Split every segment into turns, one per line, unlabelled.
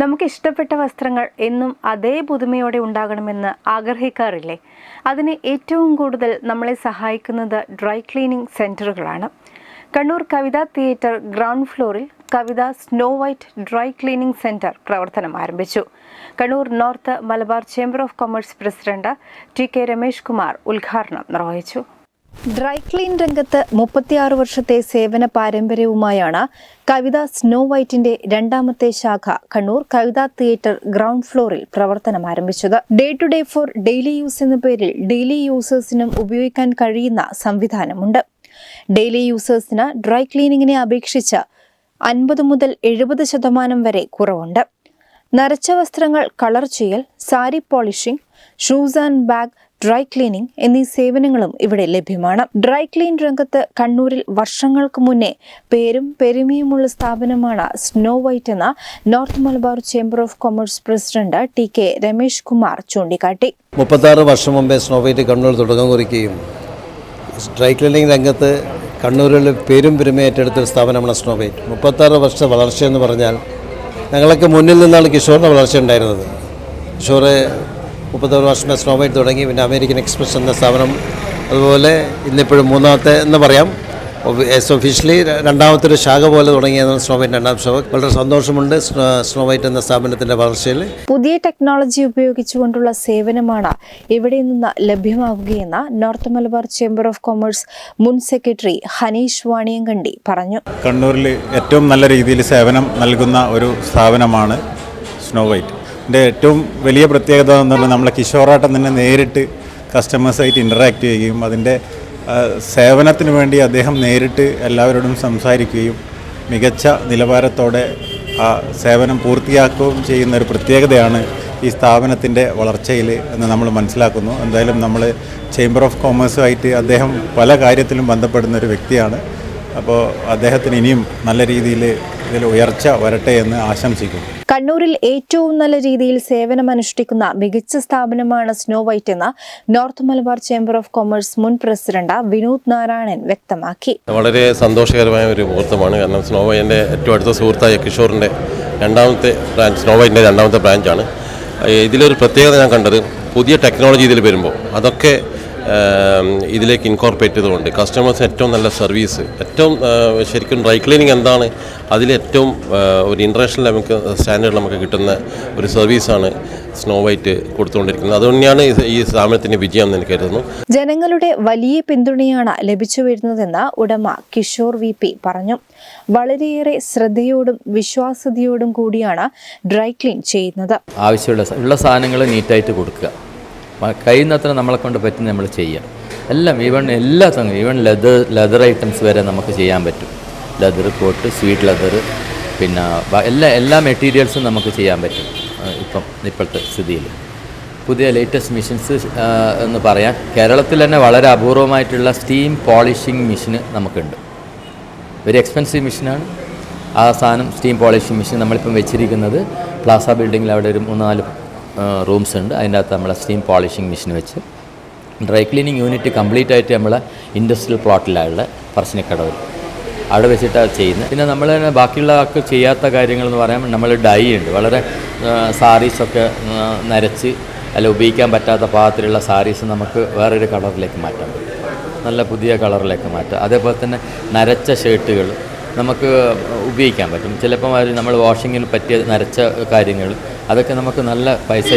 നമുക്ക് ഇഷ്ടപ്പെട്ട വസ്ത്രങ്ങൾ എന്നും അതേ പുതുമയോടെ ഉണ്ടാകണമെന്ന് ആഗ്രഹിക്കാറില്ലേ? അതിന് ഏറ്റവും കൂടുതൽ നമ്മളെ സഹായിക്കുന്നത് ഡ്രൈ ക്ലീനിങ് സെന്ററുകളാണ് കണ്ണൂർ കവിതാ തിയേറ്റർ ഗ്രൗണ്ട് ഫ്ലോറിൽ Kavitha snow white dry cleaning centre പ്രവർത്തനം ആരംഭിച്ചു. Kannur north Malabar chamber of commerce president T K Ramesh Kumar ഉദ്ഘാടനം നിർവഹിച്ചു. ഡ്രൈ ക്ലീൻ രംഗത്ത് മുപ്പത്തിയാറ് വർഷത്തെ സേവന പാരമ്പര്യവുമായാണ് കവിത സ്നോ വൈറ്റിന്റെ രണ്ടാമത്തെ ശാഖ കണ്ണൂർ കവിത തിയേറ്റർ ഗ്രൗണ്ട് ഫ്ലോറിൽ പ്രവർത്തനം ആരംഭിച്ചത്. Day to day for daily use എന്ന പേരിൽ ഡെയിലി യൂസേഴ്സിനും ഉപയോഗിക്കാൻ കഴിയുന്ന സംവിധാനമുണ്ട്. ഡെയിലി യൂസേഴ്സിന് ഡ്രൈ ക്ലീനിങ്ങിനെ അപേക്ഷിച്ച് അൻപത് മുതൽ എഴുപത് ശതമാനം വരെ കുറവുണ്ട്. നരച്ച വസ്ത്രങ്ങൾ കളർ ചെയ്യൽ sari polishing shoes and bag dry cleaning എന്നീ സേവനങ്ങളും ഇവിടെ ലഭ്യമാണ്. ഡ്രൈ ക്ലീൻ രംഗത്ത് കണ്ണൂരിൽ വർഷങ്ങൾക്ക് മുന്നേ പേരും പെരുമയുമുള്ള സ്ഥാപനമാണ് സ്നോ വൈറ്റ് എന്ന north Malabar chamber of commerce president T K Ramesh Kumar ചൂണ്ടിക്കാട്ടി.
മുപ്പത്താറ് വർഷം മുമ്പേ സ്നോ വൈറ്റ് കണ്ണൂർ തുടക്കം കുറിക്കുകയും ഡ്രൈ ക്ലീനിങ് രംഗത്ത് കണ്ണൂരിൽ പേരും പെരുമ ഏറ്റെടുത്ത ഒരു സ്ഥാപനമാണ് സ്നോവൈറ്റ് മുപ്പത്താറ് വർഷ വളർച്ചയെന്ന് പറഞ്ഞാൽ ഞങ്ങളൊക്കെ മുന്നിൽ നിന്നാണ് കിഷോറിന്റെ വളർച്ച ഉണ്ടായിരുന്നത്. കിഷോർ മുപ്പത്താറ് വർഷം സ്നോവൈറ്റ് തുടങ്ങി. പിന്നെ അമേരിക്കൻ എക്സ്പ്രസ് എന്ന സ്ഥാപനം. അതുപോലെ ഇന്നിപ്പോഴും മൂന്നാമത്തെ എന്ന് പറയാം. എസ് ഒഫീഷ്യലി രണ്ടാമത്തെ ഒരു ശാഖ പോലെ തുടങ്ങിയതാണ് സ്നോവൈറ്റ് രണ്ടാം ശാഖ. വളരെ സന്തോഷമുണ്ട് സ്നോമൈറ്റ് സ്നോവൈറ്റ് എന്ന സ്ഥാപനത്തിന്റെ വളർച്ചയിൽ.
പുതിയ ടെക്നോളജി ഉപയോഗിച്ചുകൊണ്ടുള്ള സേവനമാണ് ഇവിടെ നിന്ന് ലഭ്യമാകുകയെന്ന് north Malabar chamber of commerce മുൻ സെക്രട്ടറി ഹനീഷ് വാണിയങ്കണ്ടി പറഞ്ഞു.
കണ്ണൂരിൽ ഏറ്റവും നല്ല രീതിയിൽ സേവനം നൽകുന്ന ഒരു സ്ഥാപനമാണ് സ്നോ വൈറ്റ് ഇതിന്റെ ഏറ്റവും വലിയ പ്രത്യേകത എന്ന് പറഞ്ഞാൽ നമ്മളെ കിഷോറാട്ടം തന്നെ നേരിട്ട് കസ്റ്റമേഴ്സായിട്ട് ഇന്ററാക്റ്റ് ചെയ്യുകയും അതിന്റെ സേവനത്തിന് വേണ്ടി അദ്ദേഹം നേരിട്ട് എല്ലാവരോടും സംസാരിക്കുകയും മികച്ച നിലവാരത്തോടെ ആ സേവനം പൂർത്തിയാക്കുകയും ചെയ്യുന്ന ഒരു പ്രത്യേകതയാണ് ഈ സ്ഥാപനത്തിന്റെ വളർച്ചയിൽ എന്ന് നമ്മൾ മനസ്സിലാക്കുന്നു. എന്തായാലും നമ്മൾ ചേംബർ ഓഫ് കോമേഴ്സുമായിട്ട് അദ്ദേഹം പല കാര്യത്തിലും ബന്ധപ്പെടുന്ന ഒരു വ്യക്തിയാണ്. അപ്പോൾ അദ്ദേഹത്തിന് ഇനിയും നല്ല രീതിയിൽ ഇതിൽ ഉയർച്ച വരട്ടെ എന്ന് ആശംസിക്കുന്നു.
കണ്ണൂരിൽ ഏറ്റവും നല്ല രീതിയിൽ സേവനമനുഷ്ഠിക്കുന്ന മികച്ച സ്ഥാപനമാണ് സ്നോ വൈറ്റ് എന്ന് north Malabar chamber of commerce മുൻ പ്രസിഡന്റ് വിനോദ് നാരായണൻ വ്യക്തമാക്കി.
വളരെ സന്തോഷകരമായ ഒരു മുഹൂർത്തമാണ്. കാരണം സ്നോ വൈറ്റിന്റെ ഏറ്റവും അടുത്ത സുഹൃത്തായ കിഷോറിന്റെ രണ്ടാമത്തെ ബ്രാഞ്ച് സ്നോ വൈറ്റിന്റെ രണ്ടാമത്തെ ബ്രാഞ്ചാണ് ഇതിലൊരു പ്രത്യേകത ഞാൻ കണ്ടത് പുതിയ ടെക്നോളജി ഇതിൽ വരുമ്പോൾ അതൊക്കെ ഇതിലേക്ക് ഇൻകോർപ്പറേറ്റ് ചെയ്തുകൊണ്ട് കസ്റ്റമേഴ്സ് ഏറ്റവും നല്ല സർവീസ് ഏറ്റവും ശരിക്കും ഡ്രൈ ക്ലീനിങ് എന്താണ്? അതിലേറ്റവും ഒരു ഇന്റർനാഷണൽ നമുക്ക് സ്റ്റാൻഡേർഡ് നമുക്ക് കിട്ടുന്ന ഒരു സർവീസാണ് സ്നോ വൈറ്റ് കൊടുത്തുകൊണ്ടിരിക്കുന്നത്. അതുതന്നെയാണ് ഈ സ്ഥാപനത്തിന്റെ വിജയം എന്ന് എനിക്ക് കരുതുന്നു.
ജനങ്ങളുടെ വലിയ പിന്തുണയാണ് ലഭിച്ചു വരുന്നതെന്ന് ഉടമ കിഷോർ വി പി പറഞ്ഞു. വളരെയേറെ ശ്രദ്ധയോടും വിശ്വാസ്യതയോടും കൂടിയാണ് ഡ്രൈ ക്ലീൻ ചെയ്യുന്നത്.
ആവശ്യമുള്ള ഉള്ള സാധനങ്ങൾ നീറ്റായിട്ട് കൊടുക്കുക. കഴിയുന്നത്ര നമ്മളെ കൊണ്ട് പറ്റുന്ന നമ്മൾ ചെയ്യാം. എല്ലാം ഈവൺ എല്ലാ സംഗതി ഈവൺ ലെതർ ലെതർ ഐറ്റംസ് വരെ നമുക്ക് ചെയ്യാൻ പറ്റും. ലെതർ കോട്ട് സ്വീറ്റ് ലെതർ പിന്നെ എല്ലാ എല്ലാ മെറ്റീരിയൽസും നമുക്ക് ചെയ്യാൻ പറ്റും. ഇപ്പം ഇപ്പോഴത്തെ സ്ഥിതിയിൽ പുതിയ ലേറ്റസ്റ്റ് മിഷൻസ് എന്ന് പറയാൻ കേരളത്തിൽ തന്നെ വളരെ അപൂർവമായിട്ടുള്ള സ്റ്റീം പോളിഷിംഗ് മിഷീന് നമുക്കുണ്ട്. വെരി എക്സ്പെൻസീവ് മെഷീനാണ് ആ സാധനം സ്റ്റീം പോളിഷിംഗ് മെഷീൻ നമ്മളിപ്പം വെച്ചിരിക്കുന്നത് പ്ലാസ ബിൽഡിങ്ങിൽ അവിടെ ഒരു മൂന്നാൽ റൂംസ് ഉണ്ട്. അതിന്റെ അകത്ത് നമ്മളെ സ്റ്റീം പോളിഷിംഗ് മെഷീൻ വെച്ച് ഡ്രൈ ക്ലീനിങ് യൂണിറ്റ് കംപ്ലീറ്റ് ആയിട്ട് നമ്മളെ ഇൻഡസ്ട്രിയൽ പ്ലോട്ടിലുള്ള പറശ്ശിനിക്കടവിൽ അവിടെ വെച്ചിട്ടാണ് ചെയ്യുന്നത്. പിന്നെ നമ്മൾ ബാക്കിയുള്ള ആൾക്ക് ചെയ്യാത്ത കാര്യങ്ങളെന്ന് പറയാൻ നമ്മൾ ഡൈ ഉണ്ട്. വളരെ സാരീസൊക്കെ നരച്ച് അല്ല ഉപയോഗിക്കാൻ പറ്റാത്ത പാകത്തിലുള്ള സാരീസ് നമുക്ക് വേറൊരു കളറിലേക്ക് പറ്റും. നല്ല പുതിയ കളറിലേക്ക് മാറ്റാം. അതേപോലെ തന്നെ നരച്ച ഷർട്ടുകൾ നമുക്ക് ഉപയോഗിക്കാൻ പറ്റും. ചിലപ്പം നമ്മൾ വാഷിങ്ങിൽ പറ്റിയ നരച്ച കാര്യങ്ങൾ അതൊക്കെ നമുക്ക് നല്ല പൈസ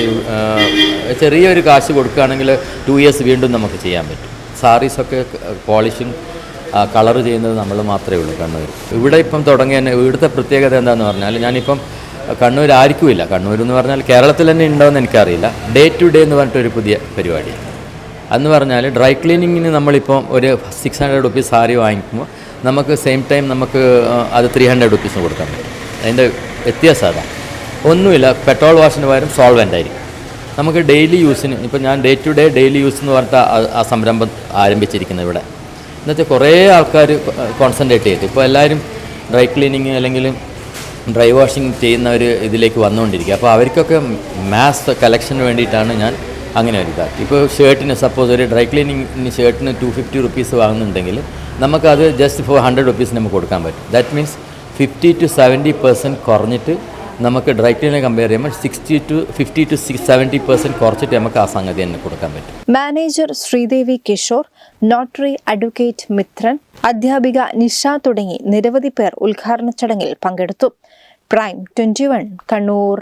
ചെറിയൊരു കാശ് കൊടുക്കുകയാണെങ്കിൽ ടു ഇയേഴ്സ് വീണ്ടും നമുക്ക് ചെയ്യാൻ പറ്റും. സാരീസൊക്കെ പോളിഷിങ് കളർ ചെയ്യുന്നത് നമ്മൾ മാത്രമേ ഉള്ളൂ കണ്ണൂർ. ഇവിടെ ഇപ്പം തുടങ്ങിയ തന്നെ ഇവിടുത്തെ പ്രത്യേകത എന്താണെന്ന് പറഞ്ഞാൽ ഞാനിപ്പം കണ്ണൂർ ആയിരിക്കുമില്ല കണ്ണൂർ എന്ന് പറഞ്ഞാൽ കേരളത്തിൽ തന്നെ ഉണ്ടോയെന്ന് എനിക്കറിയില്ല. ഡേ ടു ഡേ എന്ന് പറഞ്ഞിട്ടൊരു പുതിയ പരിപാടി അന്ന് പറഞ്ഞാൽ ഡ്രൈ ക്ലീനിങ്ങിന് നമ്മളിപ്പോൾ ഒരു സിക്സ് ഹൺഡ്രഡ് റുപ്പീസ് സാരി വാങ്ങിക്കുമ്പോൾ നമുക്ക് സെയിം ടൈം നമുക്ക് അത് ത്രീ ഹൺഡ്രഡ് റുപ്പീസിന് കൊടുക്കാൻ പറ്റും. അതിന്റെ വ്യത്യാസം അതാണ്. ഒന്നുമില്ല പെട്രോൾ വാഷിന് പകരം സോൾവെന്റ് ആയിരിക്കും. നമുക്ക് ഡെയിലി യൂസിന് ഇപ്പോൾ ഞാൻ day to day daily use എന്ന് പറഞ്ഞിട്ട് ആ- സംരംഭം ആരംഭിച്ചിരിക്കുന്നത് ഇവിടെ. എന്നുവെച്ചാൽ കുറേ ആൾക്കാർ കോൺസെൻട്രേറ്റ് ചെയ്തു. ഇപ്പോൾ എല്ലാവരും ഡ്രൈ ക്ലീനിങ് അല്ലെങ്കിൽ ഡ്രൈ വാഷിങ് ചെയ്യുന്ന ഒരു ഇതിലേക്ക് വന്നുകൊണ്ടിരിക്കുക. അപ്പോൾ അവർക്കൊക്കെ മാസ് കളക്ഷന് വേണ്ടിയിട്ടാണ് ഞാൻ അങ്ങനെ ഒരു ഇതാക്കി. ഇപ്പോൾ ഷർട്ടിന് സപ്പോസ് ഒരു ഡ്രൈ ക്ലീനിങ്ങിന് ഷർട്ടിന് ടു ഫിഫ്റ്റി റുപ്പീസ് വാങ്ങുന്നുണ്ടെങ്കിൽ നമുക്കത് ജസ്റ്റ് ഫോർ ഹൺഡ്രഡ് റുപ്പീസ് നമുക്ക് കൊടുക്കാൻ പറ്റും. That means fifty to seventy percent കുറഞ്ഞിട്ട് നമുക്ക് ഡ്രൈ ക്ലീനെ കമ്പയർ ചെയ്യുമ്പോൾ sixty to fifty to six seventy percent കുറച്ചിട്ട് നമുക്ക് ആ സംഗതി തന്നെ കൊടുക്കാൻ പറ്റും.
Manager Sridevi Kishore notary advocate Mithran അധ്യാപിക നിഷ തുടങ്ങി നിരവധി പേർ ഉദ്ഘാടന ചടങ്ങിൽ പങ്കെടുത്തു. Prime twenty one Kannur.